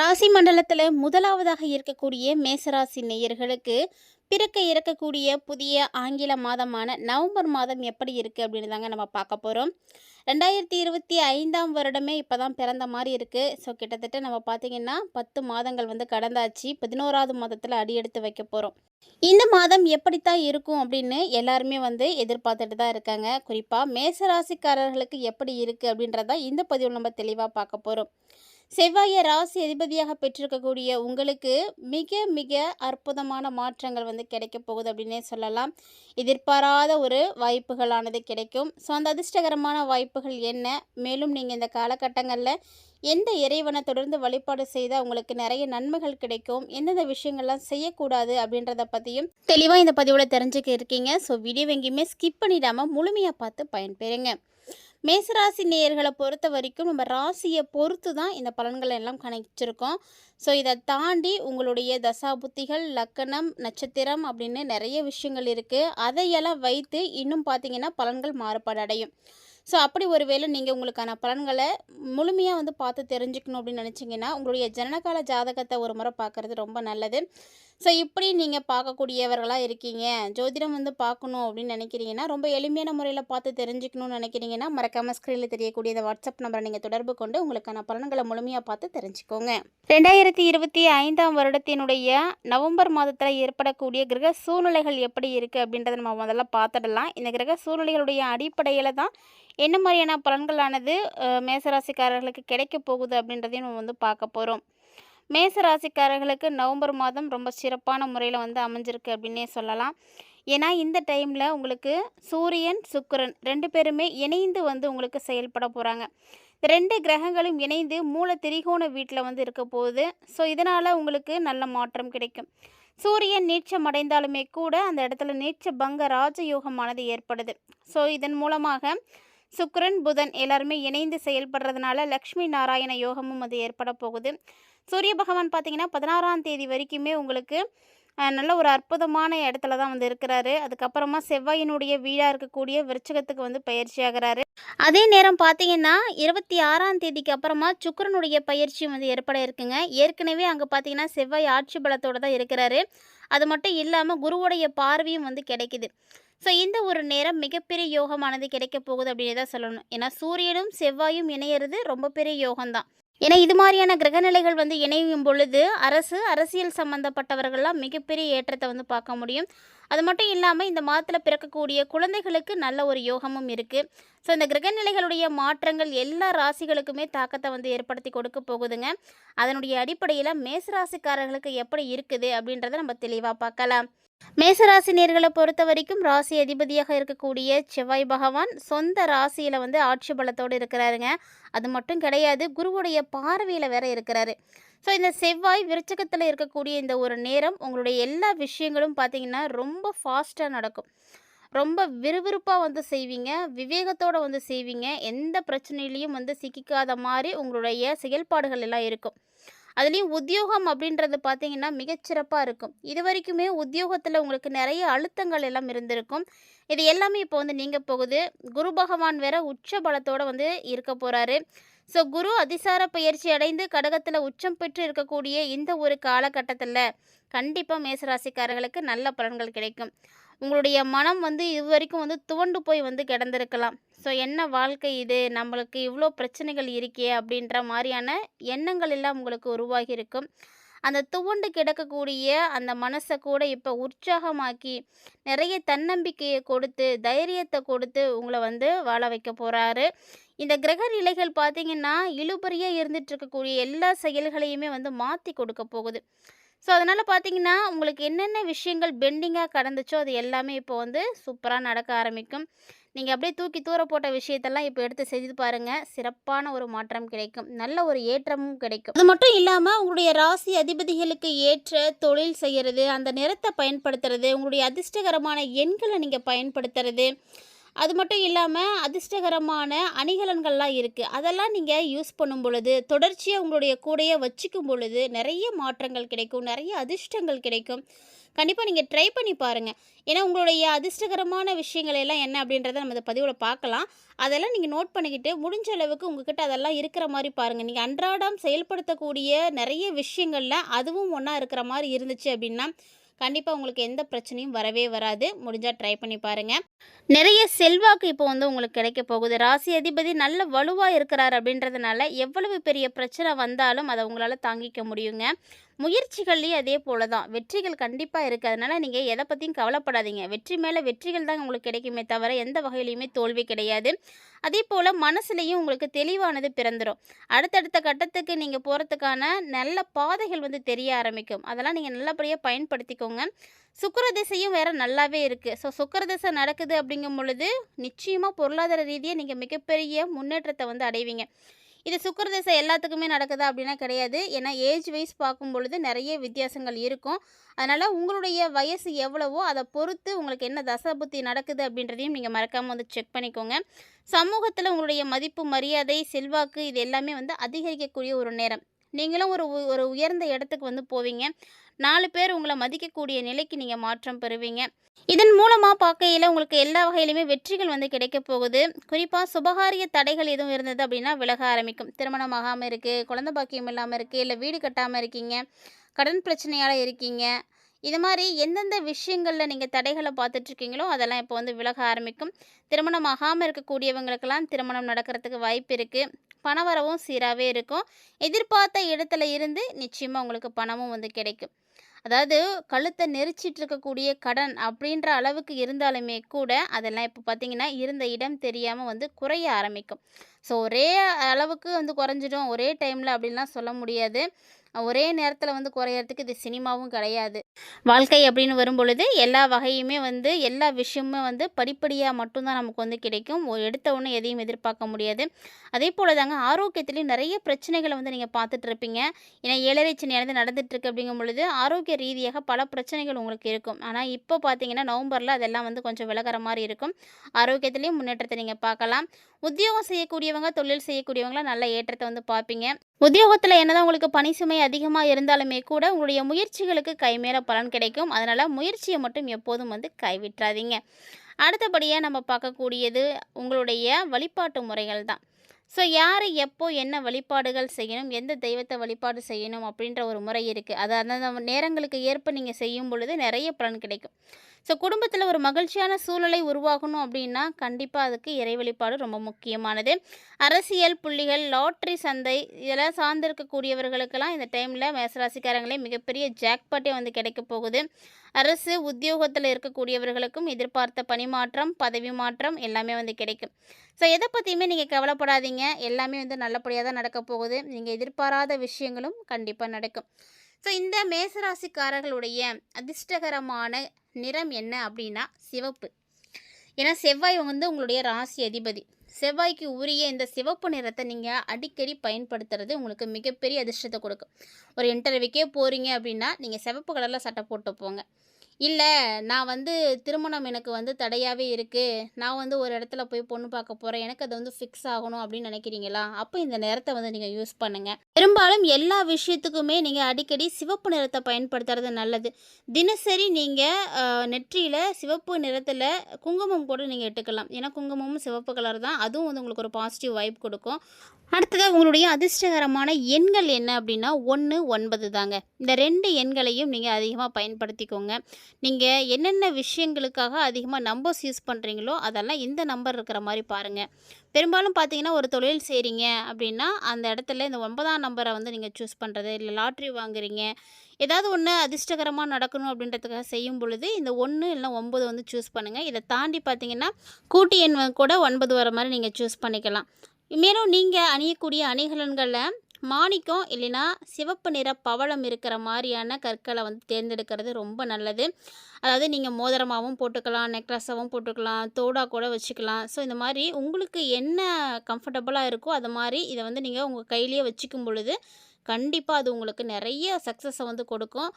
ராசி மண்டலத்தில் முதலாவதாக இருக்கக்கூடிய மேசராசி நேயர்களுக்கு பிறக்க இறக்கக்கூடிய புதிய ஆங்கில மாதமான நவம்பர் மாதம் எப்படி இருக்குது அப்படின்னு தாங்க நம்ம பார்க்க போகிறோம் ரெண்டாயிரத்தி இருபத்தி ஐந்தாம் வருடமே இப்போ தான் பிறந்த மாதிரி இருக்குது ஸோ கிட்டத்தட்ட நம்ம பார்த்திங்கன்னா பத்து மாதங்கள் வந்து கடந்தாச்சு. பதினோராவது மாதத்தில் அடி எடுத்து வைக்க போகிறோம் இந்த மாதம் எப்படித்தான் இருக்கும் அப்படின்னு எல்லாருமே வந்து எதிர்பார்த்துட்டு தான் இருக்காங்க. குறிப்பாக மேசராசிக்காரர்களுக்கு எப்படி இருக்குது அப்படின்றத இந்த பதிவில் நம்ம தெளிவாக பார்க்க போகிறோம் செவ்வாயை ராசி அதிபதியாக பெற்றிருக்கக்கூடிய உங்களுக்கு மிக மிக அற்புதமான மாற்றங்கள் வந்து கிடைக்க போகுது அப்படின்னே சொல்லலாம். எதிர்பாராத ஒரு வாய்ப்புகளானது கிடைக்கும். ஸோ அந்த அதிர்ஷ்டகரமான வாய்ப்புகள் என்ன? மேலும் நீங்கள் இந்த காலகட்டங்களில் எந்த இறைவனை தொடர்ந்து வழிபாடு செய்தால் உங்களுக்கு நிறைய நன்மைகள் கிடைக்கும்? எந்தெந்த விஷயங்கள்லாம் செய்யக்கூடாது அப்படின்றத பற்றியும் தெளிவாக இந்த பதிவில் தெரிஞ்சுக்க இருக்கீங்க. ஸோ வீடியோ எங்கேயுமே ஸ்கிப் பண்ணிடாமல் முழுமையாக பார்த்து பயன்பெறுங்க. மேசராசி நேயர்களை பொறுத்த வரைக்கும் நம்ம ராசியை பொறுத்து தான் இந்த பலன்களை எல்லாம் கணிச்சிருக்கோம். ஸோ இதை தாண்டி உங்களுடைய தசாபுத்திகள் லக்கணம் நட்சத்திரம் அப்படின்னு நிறைய விஷயங்கள் இருக்குது அதையெல்லாம் வைத்து இன்னும் பார்த்தீங்கன்னா பலன்கள் மாறுபாடு அடையும். ஸோ அப்படி ஒருவேளை நீங்கள் உங்களுக்கான பலன்களை முழுமையாக வந்து பார்த்து தெரிஞ்சுக்கணும் அப்படின்னு நினச்சிங்கன்னா உங்களுடைய ஜனனகால ஜாதகத்தை ஒரு முறை பார்க்குறது ரொம்ப நல்லது. ஸோ இப்படி நீங்கள் பார்க்கக்கூடியவர்களாக இருக்கீங்க. ஜோதிடம் வந்து பார்க்கணும் அப்படின்னு நினைக்கிறீங்கன்னா ரொம்ப எளிமையான முறையில் பார்த்து தெரிஞ்சுக்கணும்னு நினைக்கிறீங்கன்னா மறக்காமல் ஸ்க்ரீனில் தெரியக்கூடிய இந்த வாட்ஸ்அப் நம்பரை நீங்கள் தொடர்பு கொண்டு உங்களுக்கான பலன்களை முழுமையாக பார்த்து தெரிஞ்சுக்கோங்க. ரெண்டாயிரத்தி இருபத்தி ஐந்தாம் வருடத்தினுடைய நவம்பர் மாதத்தில் ஏற்படக்கூடிய கிரக சூழ்நிலைகள் எப்படி இருக்குது அப்படின்றத நம்ம முதல்ல பார்த்துடலாம். இந்த கிரக சூழ்நிலைகளுடைய அடிப்படையில் தான் என்ன மாதிரியான பலன்களானது மேசராசிக்காரர்களுக்கு கிடைக்க போகுது அப்படின்றதையும் நம்ம வந்து பார்க்க போகிறோம் மேசராசிக்காரர்களுக்கு நவம்பர் மாதம் ரொம்ப சிறப்பான முறையில் வந்து அமைஞ்சிருக்கு அப்படின்னே சொல்லலாம். ஏன்னா இந்த டைமில் உங்களுக்கு சூரியன் சுக்கிரன் ரெண்டு பேருமே இணைந்து வந்து உங்களுக்கு செயல்பட போகிறாங்க இந்த ரெண்டு கிரகங்களும் இணைந்து மூல திரிகோண வீட்டில் வந்து இருக்க போகுது. ஸோ இதனால் உங்களுக்கு நல்ல மாற்றம் கிடைக்கும். சூரியன் நீச்சம் அடைந்தாலுமே கூட அந்த இடத்துல நீச்ச பங்க ராஜயோகமானது ஏற்படுது. ஸோ இதன் மூலமாக சுக்கரன் புதன் எல்லாருமே இணைந்து செயல்படுறதுனால லக்ஷ்மி நாராயண யோகமும் அது ஏற்பட போகுது. சூரிய பகவான் பார்த்திங்கன்னா பதினாறாம் தேதி வரைக்குமே உங்களுக்கு நல்ல ஒரு அற்புதமான இடத்துல தான் வந்து இருக்கிறாரு. அதுக்கப்புறமா செவ்வாயினுடைய வீடாக இருக்கக்கூடிய விருச்சகத்துக்கு வந்து பயிற்சி ஆகிறாரு. அதே நேரம் பார்த்தீங்கன்னா இருபத்தி ஆறாம் தேதிக்கு அப்புறமா சுக்கரனுடைய பயிற்சியும் வந்து ஏற்பட இருக்குங்க. ஏற்கனவே அங்கே பார்த்தீங்கன்னா செவ்வாய் ஆட்சி பலத்தோடு தான் இருக்கிறாரு. அது மட்டும் இல்லாமல் குருவுடைய பார்வையும் வந்து கிடைக்குது. ஸோ இந்த ஒரு நேரம் மிகப்பெரிய யோகமானது கிடைக்க போகுது அப்படின்னு தான் சொல்லணும். ஏன்னா சூரியனும் செவ்வாயும் இணையிறது ரொம்ப பெரிய யோகம்தான். ஏன்னா இது மாதிரியான கிரகநிலைகள் வந்து இணையும் பொழுது அரசு அரசியல் சம்மந்தப்பட்டவர்கள்லாம் மிகப்பெரிய ஏற்றத்தை வந்து பார்க்க முடியும். அது மட்டும் இல்லாமல் இந்த மாதத்தில் பிறக்கக்கூடிய குழந்தைகளுக்கு நல்ல ஒரு யோகமும் இருக்குது ஸோ இந்த கிரகநிலைகளுடைய மாற்றங்கள் எல்லா ராசிகளுக்குமே தாக்கத்தை வந்து ஏற்படுத்தி கொடுக்க போகுதுங்க. அதனுடைய அடிப்படையில் மேசராசிக்காரர்களுக்கு எப்படி இருக்குது அப்படின்றத நம்ம தெளிவாக பார்க்கலாம். மேசராசி நேர்களை பொறுத்த வரைக்கும் ராசி அதிபதியாக இருக்கக்கூடிய செவ்வாய் பகவான் சொந்த ராசியில் வந்து ஆட்சி பலத்தோடு இருக்கிறாருங்க. அது மட்டும் கிடையாது குருவுடைய பார்வையில் வேற இருக்கிறாரு. ஸோ இந்த செவ்வாய் விருச்சகத்தில் இருக்கக்கூடிய இந்த ஒரு நேரம் உங்களுடைய எல்லா விஷயங்களும் பார்த்தீங்கன்னா ரொம்ப ஃபாஸ்ட்டாக நடக்கும். ரொம்ப விறுவிறுப்பாக வந்து செய்வீங்க விவேகத்தோடு வந்து செய்வீங்க எந்த பிரச்சனையிலையும் வந்து சிக்கிக்காத மாதிரி உங்களுடைய செயல்பாடுகள் எல்லாம் இருக்கும். அதுலேயும் உத்தியோகம் அப்படின்றது பார்த்தீங்கன்னா மிகச்சிறப்பாக இருக்கும். இது வரைக்குமே உத்தியோகத்தில் உங்களுக்கு நிறைய அழுத்தங்கள் எல்லாம் இருந்திருக்கும். இது எல்லாமே இப்போ வந்து நீங்கள் போகுது. குரு பகவான் வேற உச்ச பலத்தோடு வந்து இருக்க போகிறாரு ஸோ குரு அதிசார பயிற்சி அடைந்து கடகத்தில் உச்சம் பெற்று இருக்கக்கூடிய இந்த ஒரு காலகட்டத்தில் கண்டிப்பாக மேசராசிக்காரர்களுக்கு நல்ல பலன்கள் கிடைக்கும். உங்களுடைய மனம் வந்து இதுவரைக்கும் வந்து துவண்டு போய் வந்து கிடந்திருக்கலாம். ஸோ என்ன வாழ்க்கை இது? நம்மளுக்கு இவ்வளோ பிரச்சனைகள் இருக்கே அப்படின்ற மாதிரியான எண்ணங்கள் எல்லாம் உங்களுக்கு உருவாகி இருக்கும். அந்த துவண்டு கிடக்கக்கூடிய அந்த மனசை கூட இப்போ உற்சாகமாக்கி நிறைய தன்னம்பிக்கையை கொடுத்து தைரியத்தை கொடுத்து உங்களை வந்து வாழ வைக்க போகிறாரு இந்த கிரக நிலைகள் பார்த்தீங்கன்னா இழுபறியாக இருந்துட்டு இருக்கக்கூடிய எல்லா செயல்களையுமே வந்து மாற்றி கொடுக்க போகுது. ஸோ அதனால் பார்த்தீங்கன்னா உங்களுக்கு என்னென்ன விஷயங்கள் பெண்டிங்காக கடந்துச்சோ அது எல்லாமே இப்போ வந்து சூப்பராக நடக்க ஆரம்பிக்கும். நீங்கள் அப்படியே தூக்கி தூர போட்ட விஷயத்தெல்லாம் இப்போ எடுத்து செய்து பாருங்கள் சிறப்பான ஒரு மாற்றம் கிடைக்கும். நல்ல ஒரு ஏற்றமும் கிடைக்கும். அது மட்டும் இல்லாமல் உங்களுடைய ராசி அதிபதிகளுக்கு ஏற்ற தொழில் செய்கிறது அந்த நிறத்தை பயன்படுத்துறது உங்களுடைய அதிர்ஷ்டகரமான எண்களை நீங்கள் பயன்படுத்துறது அது மட்டும் இல்லாமல் அதிர்ஷ்டகரமான அணிகலன்கள்லாம் இருக்குது அதெல்லாம் நீங்கள் யூஸ் பண்ணும் பொழுது தொடர்ச்சியாக உங்களுடைய கூடையே வச்சுக்கும் பொழுது நிறைய மாற்றங்கள் கிடைக்கும் நிறைய அதிர்ஷ்டங்கள் கிடைக்கும். கண்டிப்பாக நீங்கள் ட்ரை பண்ணி பாருங்கள் ஏன்னா உங்களுடைய அதிர்ஷ்டகரமான விஷயங்கள் எல்லாம் என்ன அப்படின்றத நம்ம இந்த பதிவில் பார்க்கலாம். அதெல்லாம் நீங்கள் நோட் பண்ணிக்கிட்டு முடிஞ்ச அளவுக்கு உங்ககிட்ட அதெல்லாம் இருக்கிற மாதிரி பாருங்கள் நீங்கள் அன்றாடம் செயல்படுத்தக்கூடிய நிறைய விஷயங்களில் அதுவும் ஒன்றா இருக்கிற மாதிரி இருந்துச்சு அப்படின்னா கண்டிப்பாக உங்களுக்கு எந்த பிரச்சனையும் வரவே வராது. முடிஞ்சால் ட்ரை பண்ணி பாருங்கள் நிறைய செல்வாக்கு இப்போ வந்து உங்களுக்கு கிடைக்க போகுது. ராசி அதிபதி நல்ல வலுவாக இருக்கிறார் அப்படின்றதுனால எவ்வளவு பெரிய பிரச்சனை வந்தாலும் அதை உங்களால் தாங்கிக்க முடியுங்க. முயற்சிகள்லேயும் அதே போல தான் வெற்றிகள் கண்டிப்பாக இருக்குது அதனால் நீங்கள் எதை பற்றியும் கவலைப்படாதீங்க. வெற்றி மேலே வெற்றிகள் தான் உங்களுக்கு கிடைக்குமே தவிர எந்த வகையிலையுமே தோல்வி கிடையாது. அதே போல் மனசுலேயும் உங்களுக்கு தெளிவானது பிறந்துடும் அடுத்தடுத்த கட்டத்துக்கு நீங்கள் போகிறதுக்கான நல்ல பாதைகள் வந்து தெரிய ஆரம்பிக்கும். அதெல்லாம் நீங்கள் நல்லபடியாக பயன்படுத்திக்கோங்க. சுக்கிர திசையும் வேற நல்லாவே இருக்குது ஸோ சுக்கிர திசை நடக்குது அப்படிங்கும் பொழுது நிச்சயமாக பொருளாதார ரீதியாக நீங்கள் மிகப்பெரிய முன்னேற்றத்தை வந்து அடைவீங்க. இது சுக்கர திசை எல்லாத்துக்குமே நடக்குதா அப்படின்னா கிடையாது. ஏன்னா ஏஜ் வைஸ் பார்க்கும் பொழுது நிறைய வித்தியாசங்கள் இருக்கும். அதனால் உங்களுடைய வயசு எவ்வளவோ அதை பொறுத்து உங்களுக்கு என்ன தசபுத்தி நடக்குது அப்படின்றதையும் நீங்கள் மறக்காமல் வந்து செக் பண்ணிக்கோங்க. சமூகத்தில் உங்களுடைய மதிப்பு மரியாதை செல்வாக்கு இது எல்லாமே வந்து அதிகரிக்கக்கூடிய ஒரு நேரம். நீங்களும் ஒரு ஒரு உயர்ந்த இடத்துக்கு வந்து போவீங்க. நாலு பேர் உங்களை மதிக்கக்கூடிய நிலைக்கு நீங்கள் மாற்றம் பெறுவீங்க. இதன் மூலமாக பார்க்கையில் உங்களுக்கு எல்லா வகையிலுமே வெற்றிகள் வந்து கிடைக்க போகுது. குறிப்பாக சுபகாரிய தடைகள் எதுவும் இருந்தது அப்படின்னா விலக ஆரம்பிக்கும். திருமணம் ஆகாமல் இருக்குது குழந்தை பாக்கியம் இல்லாமல் இருக்குது இல்லை வீடு கட்டாமல் இருக்கீங்க கடன் பிரச்சனையால் இருக்கீங்க இது மாதிரி எந்தெந்த விஷயங்களில் நீங்கள் தடைகளை பார்த்துட்ருக்கீங்களோ அதெல்லாம் இப்போ வந்து விலக ஆரம்பிக்கும். திருமணம் ஆகாமல் இருக்கக்கூடியவங்களுக்கெல்லாம் திருமணம் நடக்கிறதுக்கு வாய்ப்பு இருக்குது பணவரவும் சீராகவே இருக்கும். எதிர்பார்த்த இடத்துல இருந்து நிச்சயமாக உங்களுக்கு பணமும் வந்து கிடைக்கும். அதாவது கழுத்தை நெரிச்சிட்டு இருக்கக்கூடிய கடன் அப்படின்ற அளவுக்கு இருந்தாலுமே கூட அதெல்லாம் இப்போ பார்த்தீங்கன்னா இருந்த இடம் தெரியாமல் வந்து குறைய ஆரம்பிக்கும். ஸோ ஒரே அளவுக்கு வந்து குறைஞ்சிடும். ஒரே டைமில் அப்படின்லாம் சொல்ல முடியாது. ஒரே நேரத்தில் வந்து குறையறதுக்கு இது சினிமாவும் கிடையாது. வாழ்க்கை அப்படின்னு வரும் பொழுது எல்லா வகையுமே வந்து எல்லா விஷயமுமே வந்து படிப்படியாக மட்டும்தான் நமக்கு வந்து கிடைக்கும். எடுத்த உடனே எதையும் எதிர்பார்க்க முடியாது. அதே போல் தாங்க ஆரோக்கியத்துலேயும் நிறைய பிரச்சனைகளை வந்து நீங்கள் பார்த்துட்டு இருப்பீங்க. ஏன்னா ஏழரை சனியானது நடந்துட்டு இருக்கு அப்படிங்கும் பொழுது ஆரோக்கிய ரீதியாக பல பிரச்சனைகள் உங்களுக்கு இருக்கும். ஆனால் இப்போ பார்த்தீங்கன்னா நவம்பரில் அதெல்லாம் வந்து கொஞ்சம் விலகிற மாதிரி இருக்கும். ஆரோக்கியத்துலேயும் முன்னேற்றத்தை நீங்கள் பார்க்கலாம். உத்தியோகம் செய்யக்கூடியவங்க தொழில் செய்யக்கூடியவங்களாம் நல்ல ஏற்றத்தை வந்து பார்ப்பீங்க. உத்தியோகத்தில் என்னதான் உங்களுக்கு பணி சுமை அதிகமாக இருந்தாலுமே கூட உங்களுடைய முயற்சிகளுக்கு கைமேல பலன் கிடைக்கும். அதனால் முயற்சியை மட்டும் எப்போதும் வந்து கைவிட்டுறாதீங்க அடுத்தபடியாக நம்ம பார்க்கக்கூடியது உங்களுடைய வழிபாட்டு முறைகள் தான். ஸோ யார் எப்போ என்ன வழிபாடுகள் செய்யணும்? எந்த தெய்வத்தை வழிபாடு செய்யணும்? அப்படின்ற ஒரு முறை இருக்குது அது அந்தந்த நேரங்களுக்கு ஏற்ப நீங்கள் செய்யும் பொழுது நிறைய பலன் கிடைக்கும். ஸோ குடும்பத்தில் ஒரு மகிழ்ச்சியான சூழலை உருவாகணும் அப்படின்னா கண்டிப்பாக அதுக்கு இறை வழிபாடு ரொம்ப முக்கியமானது. அரசியல் புள்ளிகள் லாட்ரி சந்தை இதெல்லாம் சார்ந்திருக்கக்கூடியவர்களுக்கெல்லாம் இந்த டைமில் மேசராசிக்காரங்களே மிகப்பெரிய ஜாக்பாட்டே வந்து கிடைக்க போகுது. அரசு உத்தியோகத்தில் இருக்கக்கூடியவர்களுக்கும் எதிர்பார்த்த பணிமாற்றம் பதவி மாற்றம் எல்லாமே வந்து கிடைக்கும். ஸோ எதை பற்றியுமே நீங்கள் கவலைப்படாதீங்க. எல்லாமே வந்து நல்லபடியாக தான் நடக்க போகுது. நீங்கள் எதிர்பாராத விஷயங்களும் கண்டிப்பாக நடக்கும். ஸோ இந்த மேசராசிக்காரர்களுடைய அதிர்ஷ்டகரமான நிறம் என்ன அப்படின்னா சிவப்பு. ஏன்னா செவ்வாய் வந்து உங்களுடைய ராசி அதிபதி. செவ்வாய்க்கு உரிய இந்த சிவப்பு நிறத்தை நீங்கள் அடிக்கடி பயன்படுத்துறது உங்களுக்கு மிகப்பெரிய அதிர்ஷ்டத்தை கொடுக்கும். ஒரு இன்டர்வியூக்கே போகிறீங்க அப்படின்னா நீங்கள் சிவப்பு கலரில் சட்டை போட்டு போங்க. இல்லை நான் வந்து திருமணம் எனக்கு வந்து தடையாகவே இருக்குது நான் வந்து ஒரு இடத்துல போய் பொண்ணு பார்க்க போகிறேன் எனக்கு அது வந்து ஃபிக்ஸ் ஆகணும் அப்படின்னு நினைக்கிறீங்களா? அப்போ இந்த நிறத்தை வந்து நீங்கள் யூஸ் பண்ணுங்கள் பெரும்பாலும் எல்லா விஷயத்துக்குமே நீங்கள் அடிக்கடி சிவப்பு நிறத்தை பயன்படுத்துறது நல்லது. தினசரி நீங்கள் நெற்றியில் சிவப்பு நிறத்தில் குங்குமம் கூட நீங்கள் இட்டுக்கலாம் ஏன்னா குங்குமமும் சிவப்பு கலர் தான். அதுவும் வந்து உங்களுக்கு ஒரு பாசிட்டிவ் வைப் கொடுக்கும். அடுத்ததாக உங்களுடைய அதிர்ஷ்டகரமான எண்கள் என்ன அப்படின்னா ஒன்று ஒன்பது தாங்க. இந்த ரெண்டு எண்களையும் நீங்கள் அதிகமாக பயன்படுத்திக்கோங்க. நீங்கள் என்னென்ன விஷயங்களுக்காக அதிகமாக நம்பர்ஸ் யூஸ் பண்ணுறீங்களோ அதெல்லாம் இந்த நம்பர் இருக்கிற மாதிரி பாருங்கள் பெரும்பாலும் பார்த்தீங்கன்னா ஒரு தொழில் செய்கிறீங்க அப்படின்னா அந்த இடத்துல இந்த ஒன்பதாம் நம்பரை வந்து நீங்கள் சூஸ் பண்ணுறது இல்லை லாட்ரி வாங்குறீங்க. ஏதாவது ஒன்று அதிர்ஷ்டகரமாக நடக்கணும் அப்படின்றதுக்காக செய்யும் பொழுது இந்த ஒன்று இல்லை ஒம்பது வந்து சூஸ் பண்ணுங்கள் இதை தாண்டி பார்த்தீங்கன்னா கூட்டி எண் கூட ஒன்பது வர மாதிரி நீங்கள் சூஸ் பண்ணிக்கலாம். மேலும் நீங்கள் அணியக்கூடிய அணிகலன்களில் மாணிக்கம் இல்லைன்னா சிவப்பு நிற பவளம் இருக்கிற மாதிரியான கற்களை வந்து தேர்ந்தெடுக்கிறது ரொம்ப நல்லது. அதாவது நீங்கள் மோதிரமாகவும் போட்டுக்கலாம் நெக்லஸாகவும் போட்டுக்கலாம் தோடா கூட வச்சுக்கலாம். ஸோ இந்த மாதிரி உங்களுக்கு என்ன கம்ஃபர்டபுளாக இருக்கோ அது மாதிரி இதை வந்து நீங்கள் உங்கள் கையிலேயே வச்சுக்கும் பொழுது கண்டிப்பாக அது உங்களுக்கு நிறைய சக்ஸஸை வந்து கொடுக்கும்.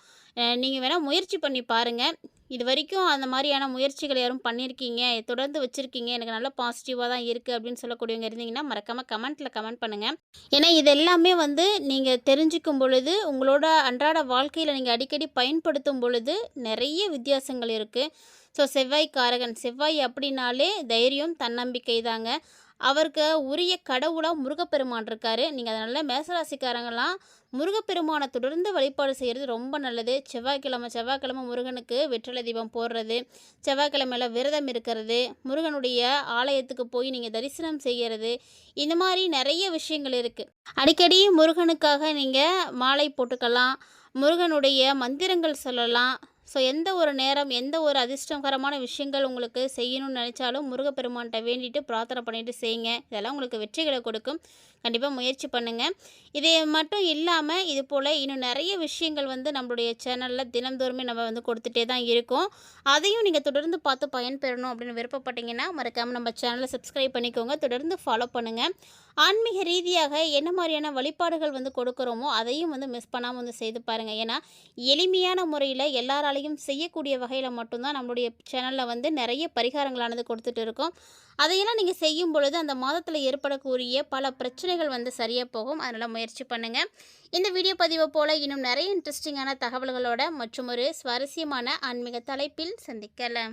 நீங்கள் வேணால் முயற்சி பண்ணி பாருங்கள் இது வரைக்கும் அந்த மாதிரியான முயற்சிகள் யாரும் பண்ணியிருக்கீங்க? தொடர்ந்து வச்சுருக்கீங்க. எனக்கு நல்லா பாசிட்டிவாக தான் இருக்குது அப்படின்னு சொல்லக்கூடியவங்க இருந்தீங்கன்னா மறக்காமல் கமெண்ட்டில் கமெண்ட் பண்ணுங்கள் ஏன்னா இது எல்லாமே வந்து நீங்கள் தெரிஞ்சுக்கும் பொழுது உங்களோட அன்றாட வாழ்க்கையில் நீங்கள் அடிக்கடி பயன்படுத்தும் பொழுது நிறைய வித்தியாசங்கள் இருக்குது ஸோ செவ்வாய் காரகன் செவ்வாய் அப்படின்னாலே தைரியம் தன்னம்பிக்கை தாங்க. அவருக்கு உரிய கடவுளாக முருகப்பெருமான் இருக்கார். நீங்கள் அதனால் மேசராசிக்காரங்களாம் முருகப்பெருமானை தொடர்ந்து வழிபாடு செய்கிறது ரொம்ப நல்லது. செவ்வாய்க்கிழமை செவ்வாய்க்கிழமை முருகனுக்கு வெற்றிலை தீபம் போடுறது செவ்வாய்க்கிழமையில் விரதம் இருக்கிறது முருகனுடைய ஆலயத்துக்கு போய் நீங்கள் தரிசனம் செய்கிறது இந்த மாதிரி நிறைய விஷயங்கள் இருக்குது அடிக்கடி முருகனுக்காக நீங்கள் மாலை போட்டுக்கலாம் முருகனுடைய மந்திரங்கள் சொல்லலாம் ஸோ எந்த ஒரு நேரம் எந்த ஒரு அதிர்ஷ்டகரமான விஷயங்கள் உங்களுக்கு செய்யணும்னு நினச்சாலும் முருகப்பெருமான்கிட்ட வேண்டிட்டு பிரார்த்தனை பண்ணிவிட்டு செய்யுங்க. இதெல்லாம் உங்களுக்கு வெற்றிகளை கொடுக்கும். கண்டிப்பாக முயற்சி பண்ணுங்கள் இது மட்டும் இல்லாமல் இது போல் இன்னும் நிறைய விஷயங்கள் வந்து நம்மளுடைய சேனலில் தினந்தோறுமே நம்ம வந்து கொடுத்துட்டே தான் இருக்கோம். அதையும் நீங்கள் தொடர்ந்து பார்த்து பயன்பெறணும் அப்படின்னு விருப்பப்பட்டீங்கன்னா மறக்காமல் நம்ம சேனலை சப்ஸ்கிரைப் பண்ணிக்கோங்க. தொடர்ந்து ஃபாலோ பண்ணுங்கள் ஆன்மீக ரீதியாக என்ன மாதிரியான வழிபாடுகள் வந்து கொடுக்குறோமோ அதையும் வந்து மிஸ் பண்ணாமல் வந்து செய்து பாருங்கள் ஏன்னா எளிமையான முறையில் எல்லாராலையும் செய்யக்கூடிய வகையில் மட்டும்தான் நம்மளுடைய சேனலில் வந்து நிறைய பரிகாரங்களானது கொடுத்துட்டு இருக்கோம். அதையெல்லாம் நீங்கள் செய்யும் பொழுது அந்த மாதத்தில் ஏற்படக்கூடிய பல பிரச்சனைகள் வந்து சரியாக போகும். அதனால் முயற்சி பண்ணுங்கள் இந்த வீடியோ பதிவை போல் இன்னும் நிறைய இன்ட்ரெஸ்டிங்கான தகவல்களோட மற்றும் ஒரு சுவாரஸ்யமான ஆன்மீக தலைப்பில் சந்திக்கலாம்.